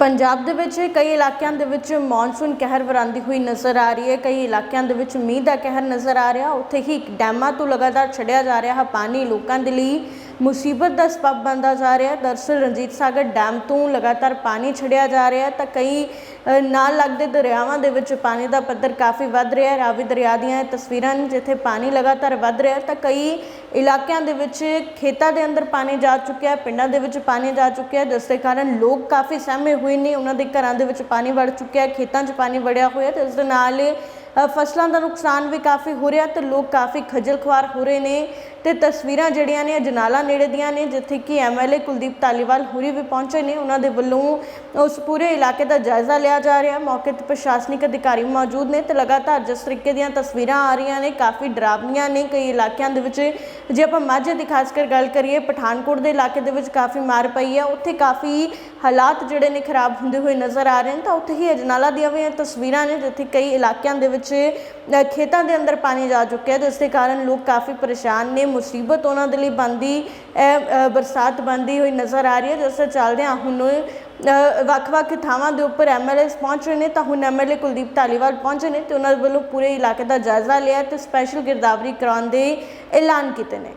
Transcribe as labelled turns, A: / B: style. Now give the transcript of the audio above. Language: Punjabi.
A: ਪੰਜਾਬ ਦੇ ਵਿੱਚ ਕਈ ਇਲਾਕਿਆਂ ਦੇ ਵਿੱਚ ਮੌਨਸੂਨ ਕਹਿਰ ਵਰਾਂਦੀ ਹੋਈ ਨਜ਼ਰ ਆ ਰਹੀ ਹੈ। ਕਈ ਇਲਾਕਿਆਂ ਦੇ ਵਿੱਚ ਮੀਂਹ ਦਾ ਕਹਿਰ ਨਜ਼ਰ ਆ ਰਿਹਾ। ਉੱਥੇ ਹੀ ਡੈਮਾਂ ਤੋਂ ਲਗਾਤਾਰ ਛੱਡਿਆ ਜਾ ਰਿਹਾ ਹੈ ਪਾਣੀ ਲੋਕਾਂ ਦੇ ਲਈ ਮੁਸੀਬਤ ਦਾ ਸਬਬ ਬਣਦਾ ਜਾ ਰਿਹਾ। ਹੈ ਦਰਅਸਲ ਰਣਜੀਤ ਸਾਗਰ ਡੈਮ ਤੋਂ ਲਗਾਤਾਰ ਪਾਣੀ ਛੱਡਿਆ ਜਾ ਰਿਹਾ ਤਾਂ ਕਈ ਨਾਲ ਲੱਗਦੇ ਦਰਿਆਵਾਂ ਦੇ ਵਿੱਚ ਪਾਣੀ ਦਾ ਪੱਧਰ ਕਾਫੀ ਵੱਧ ਰਿਹਾ ਰਾਵੀ ਦਰਿਆ ਦੀਆਂ ਤਸਵੀਰਾਂ ਨੇ ਜਿੱਥੇ ਪਾਣੀ ਲਗਾਤਾਰ ਵੱਧ ਰਿਹਾ ਤਾਂ ਕਈ ਇਲਾਕਿਆਂ ਦੇ ਵਿੱਚ ਖੇਤਾਂ ਦੇ ਅੰਦਰ ਪਾਣੀ ਜਾ ਚੁੱਕਿਆ ਪਿੰਡਾਂ ਦੇ ਵਿੱਚ ਪਾਣੀ ਜਾ ਚੁੱਕਿਆ ਜਿਸ ਦੇ ਕਾਰਨ ਲੋਕ ਕਾਫੀ ਸਹਿਮੇ ਹੋਏ ਨੇ। ਉਹਨਾਂ ਦੇ ਘਰਾਂ ਦੇ ਵਿੱਚ ਪਾਣੀ ਵੜ ਚੁੱਕਿਆ ਖੇਤਾਂ 'ਚ ਪਾਣੀ ਵੜਿਆ ਹੋਇਆ ਤੇ ਇਸ ਦੇ ਨਾਲ ਫਸਲਾਂ ਦਾ ਨੁਕਸਾਨ ਵੀ ਕਾਫੀ ਹੋ ਰਿਹਾ ਤੇ ਲੋਕ ਕਾਫੀ ਖੱਜਲ ਖੁਆਰ ਹੋ ਰਹੇ ਨੇ ਤੇ ਤਸਵੀਰਾਂ ਜਿਹੜੀਆਂ ਨੇ ਅਜਨਾਲਾ ਨੇੜੇ ਦੀਆਂ ਨੇ, ਜਿੱਥੇ ਕਿ ਐਮਐਲਏ ਕੁਲਦੀਪ ਧਾਲੀਵਾਲ ਹੁਰੀ ਵੀ ਪਹੁੰਚੇ ਨੇ। ਉਹਨਾਂ ਦੇ ਵੱਲੋਂ ਉਸ ਪੂਰੇ ਇਲਾਕੇ ਦਾ ਜਾਇਜ਼ਾ ਲਿਆ ਜਾ ਰਿਹਾ ਮੌਕੇ ਤੇ ਪ੍ਰਸ਼ਾਸਨਿਕ ਅਧਿਕਾਰੀ ਮੌਜੂਦ ਨੇ ਤੇ ਲਗਾਤਾਰ ਜਿਸ ਤਰੀਕੇ ਦੀਆਂ ਤਸਵੀਰਾਂ ਆ ਰਹੀਆਂ ਨੇ, ਕਾਫੀ ਡਰਾਵਨੀਆਂ ਨੇ ਕਈ ਇਲਾਕਿਆਂ ਦੇ ਵਿੱਚ। ਜੇ ਆਪਾਂ ਮਾਝੇ ਦੀ ਖਾਸ ਕਰ ਗੱਲ ਕਰੀਏ, ਪਠਾਨਕੋਟ ਦੇ ਇਲਾਕੇ ਦੇ ਵਿੱਚ ਕਾਫੀ ਮਾਰ ਪਈ ਹੈ। ਉੱਥੇ ਕਾਫੀ ਹਾਲਾਤ ਜਿਹੜੇ ਨੇ ਖਰਾਬ ਹੁੰਦੇ ਹੋਏ ਨਜ਼ਰ ਆ ਰਹੇ ਨੇ। ਤਾਂ ਉੱਥੇ ਹੀ ਅਜਨਾਲਾ ਦੀਆਂ ਵੀ ਤਸਵੀਰਾਂ ਨੇ, ਜਿੱਥੇ ਕਈ ਇਲਾਕਿਆਂ ਦੇ ਵਿੱਚ ਖੇਤਾਂ ਦੇ ਅੰਦਰ ਪਾਣੀ ਜਾ ਚੁੱਕਿਆ ਜਿਸ ਦੇ ਕਾਰਨ ਲੋਕ ਕਾਫੀ ਪਰੇਸ਼ਾਨ ਨੇ। ਮੁਸੀਬਤ ਉਹਨਾਂ ਦੇ ਲਈ ਬੰਦੀ ਬਰਸਾਤ ਬੰਦੀ ਹੋਈ ਨਜ਼ਰ ਆ ਰਹੀ ਹੈ। ਜਿਸ ਦੇ ਚੱਲਦਿਆਂ ਹੁਣ ਵੱਖ-ਵੱਖ ਥਾਵਾਂ ਦੇ ਉੱਪਰ ਐਮਐਲਏ ਪਹੁੰਚ ਰਹੇ ਨੇ, ਤਾਂ ਹੁਣ ਐਮਐਲਏ ਕੁਲਦੀਪ ਧਾਲੀਵਾਲ ਪਹੁੰਚੇ ਨੇ ਤੇ ਉਹਨਾਂ ਵੱਲੋਂ ਪੂਰੇ ਇਲਾਕੇ ਦਾ ਜਾਇਜ਼ਾ ਲਿਆ ਤੇ ਸਪੈਸ਼ਲ ਗਿਰਦਾਵਰੀ ਕਰਾਉਣ ਦੇ ਐਲਾਨ ਕੀਤੇ ਨੇ।